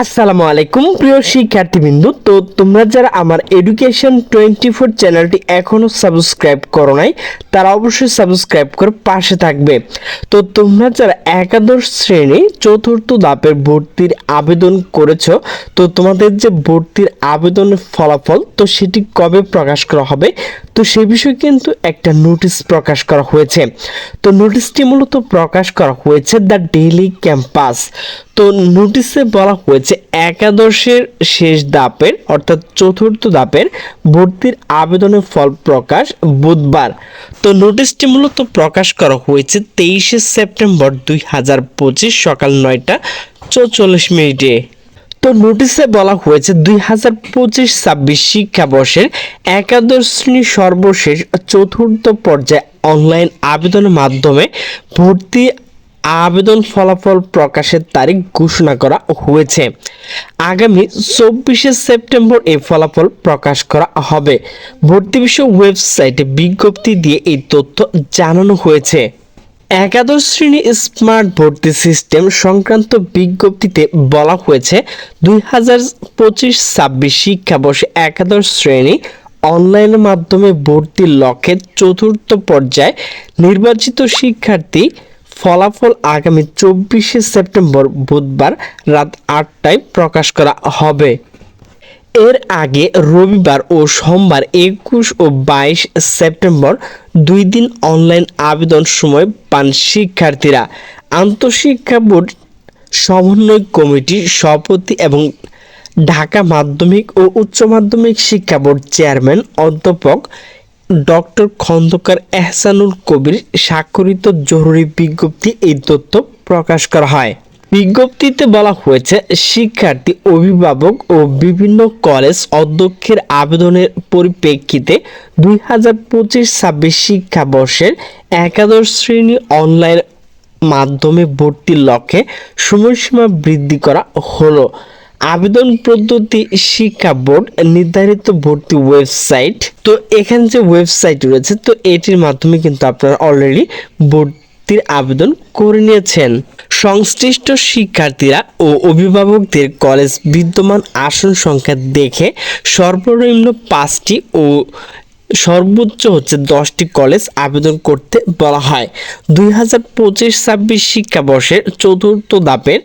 আসসালামু আলাইকুম প্রিয় শিক্ষার্থীবৃন্দু। তো তোমরা যারা আমার এডুকেশন টোয়েন্টি ফোর চ্যানেলটি এখনও সাবস্ক্রাইব করো নাই, তারা অবশ্যই সাবস্ক্রাইব করে পাশে থাকবে। তো তোমরা যারা একাদশ শ্রেণি চতুর্থ ধাপের ভর্তির আবেদন করেছ, তো তোমাদের যে ভর্তির আবেদনের ফলাফল, তো সেটি কবে প্রকাশ করা হবে? তো সে বিষয়ে কিন্তু একটা নোটিশ প্রকাশ করা হয়েছে। তো নোটিশটি মূলত প্রকাশ করা হয়েছে দ্য ডেইলি ক্যাম্পাস। তো নোটিশে বলা হয়েছে, একাদশের শেষ দাপের, অর্থাৎ চতুর্থ দাপের ভর্তির আবেদনের ফল প্রকাশ বুধবার। তো নোটিশটি মূলত প্রকাশ করা হয়েছে তেইশে সেপ্টেম্বর দুই হাজার পঁচিশ সকাল নয়টা চৌচল্লিশ মিনিটে। তো নোটিশে বলা হয়েছে দুই হাজার পঁচিশ ছাব্বিশ শিক্ষাবর্ষের একাদশ শ্রেণি সর্বশেষ চতুর্থ পর্যায়ে অনলাইন আবেদনের মাধ্যমে ভর্তি আবেদন ফলাফল প্রকাশের তারিখ ঘোষণা করা হয়েছে। আগামী চব্বিশে সেপ্টেম্বর এই ফলাফল প্রকাশ করা হবে। ভর্তি বিষয় ওয়েবসাইটে বিজ্ঞপ্তি দিয়ে এই তথ্য জানানো হয়েছে। একাদশ শ্রেণি স্মার্ট ভর্তি সিস্টেম সংক্রান্ত বিজ্ঞপ্তিতে বলা হয়েছে, দুই হাজার পঁচিশ ছাব্বিশ শিক্ষাবর্ষে একাদশ শ্রেণি অনলাইনের মাধ্যমে ভর্তির লক্ষ্যে চতুর্থ পর্যায়ে নির্বাচিত শিক্ষার্থী ফলাফল আগামী চব্বিশে সেপ্টেম্বর বুধবার রাত আটটায় প্রকাশ করা হবে। এর আগে রবিবার ও সোমবার একুশ ও বাইশ সেপ্টেম্বর দুই দিন অনলাইন আবেদন সময় পান শিক্ষার্থীরা। আন্তঃশিক্ষা বোর্ড সমন্বয় কমিটির সভাপতি এবং ঢাকা মাধ্যমিক ও উচ্চ মাধ্যমিক শিক্ষা বোর্ড চেয়ারম্যান অধ্যাপক ডক্টর খন্দকার এহসানুল কবির স্বাক্ষরিত জরুরি বিজ্ঞপ্তি এই তথ্য প্রকাশ করা হয়। বিজ্ঞপ্তিতে বলা হয়েছে, শিক্ষার্থী, অভিভাবক ও বিভিন্ন কলেজ অধ্যক্ষের আবেদনের পরিপ্রেক্ষিতে দুই হাজার পঁচিশ ছাব্বিশ শিক্ষাবর্ষের একাদশ শ্রেণি অনলাইন মাধ্যমে ভর্তির লক্ষ্যে সময়সীমা বৃদ্ধি করা হলো। আবেদন পদ্ধতি শিক্ষা বোর্ড নির্ধারিত ভর্তি ওয়েবসাইট তো এখানে যে ওয়েবসাইট রয়েছে, তো এটির মাধ্যমে কিন্তু আপনারা অলরেডি ভর্তির আবেদন করে নিয়েছেন। সংশ্লিষ্ট শিক্ষার্থীরা ও অভিভাবকদের কলেজ বিদ্যমান আসন সংখ্যা দেখে সর্বনিম্ন পাঁচটি ও সর্বোচ্চ হচ্ছে দশটি কলেজ আবেদন করতে বলা হয়। দুই হাজার পঁচিশ ছাব্বিশ শিক্ষাবর্ষের চতুর্থ দাপের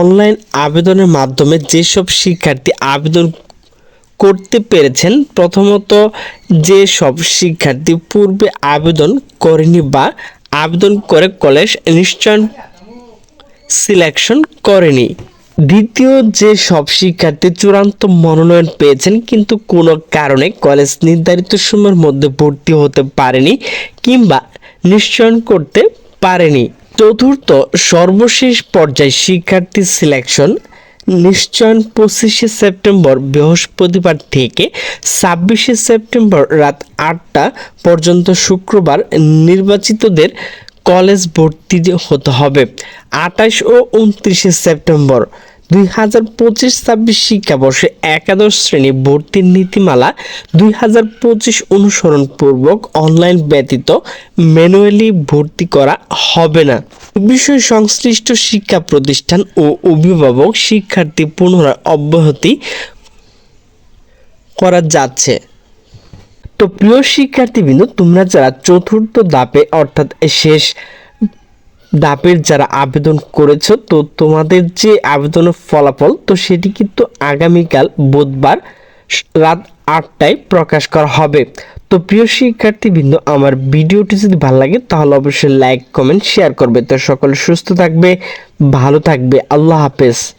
অনলাইন আবেদনের মাধ্যমে যেসব শিক্ষার্থী আবেদন করতে পেরেছেন, প্রথমত যে সব শিক্ষার্থী পূর্বে আবেদন করেনি বা আবেদন করে কলেজ নিশ্চয় সিলেকশন করেনি। দ্বিতীয় যে সব শিক্ষার্থী চূড়ান্ত মনোনয়ন পেয়েছেন, কিন্তু কোনো কারণে কলেজ নির্ধারিত সময়ের মধ্যে ভর্তি হতে পারেনি কিংবা নিশ্চয়ন করতে পারেনি। চতুর্থ সর্বশেষ পর্যায়ে শিক্ষার্থী সিলেকশন নিশ্চয়ন পঁচিশে সেপ্টেম্বর বৃহস্পতিবার থেকে ছাব্বিশে সেপ্টেম্বর রাত আটটা পর্যন্ত শুক্রবার নির্বাচিতদের কলেজ ভর্তি হতে হবে। আঠাশ ও উনত্রিশে সেপ্টেম্বর দুই হাজার পঁচিশ ছাব্বিশ শিক্ষাবর্ষে একাদশ শ্রেণি ভর্তির নীতিমালা দুই হাজার পঁচিশ অনুসরণ পূর্বক অনলাইন ব্যতীত ম্যানুয়ালি ভর্তি করা হবে না। বিষয় সংশ্লিষ্ট শিক্ষা প্রতিষ্ঠান ও অভিভাবক শিক্ষার্থী পুনরায় অব্যাহতি করা যাচ্ছে। তো প্রিয় শিক্ষার্থীবৃন্দ, তোমরা যারা চতুর্থ ধাপে অর্থাৎ শেষ ধাপের যারা আবেদন করেছ, তো তোমাদের যে আবেদনের ফলাফল, তো সেটি কিন্তু আগামীকাল বুধবার রাত আটটায় প্রকাশ করা হবে। তো প্রিয় শিক্ষার্থীবৃন্দ, আমার ভিডিওটি যদি ভালো লাগে, তাহলে অবশ্যই লাইক, কমেন্ট, শেয়ার করবে। তো সকলে সুস্থ থাকবে, ভালো থাকবে। আল্লাহ হাফেজ।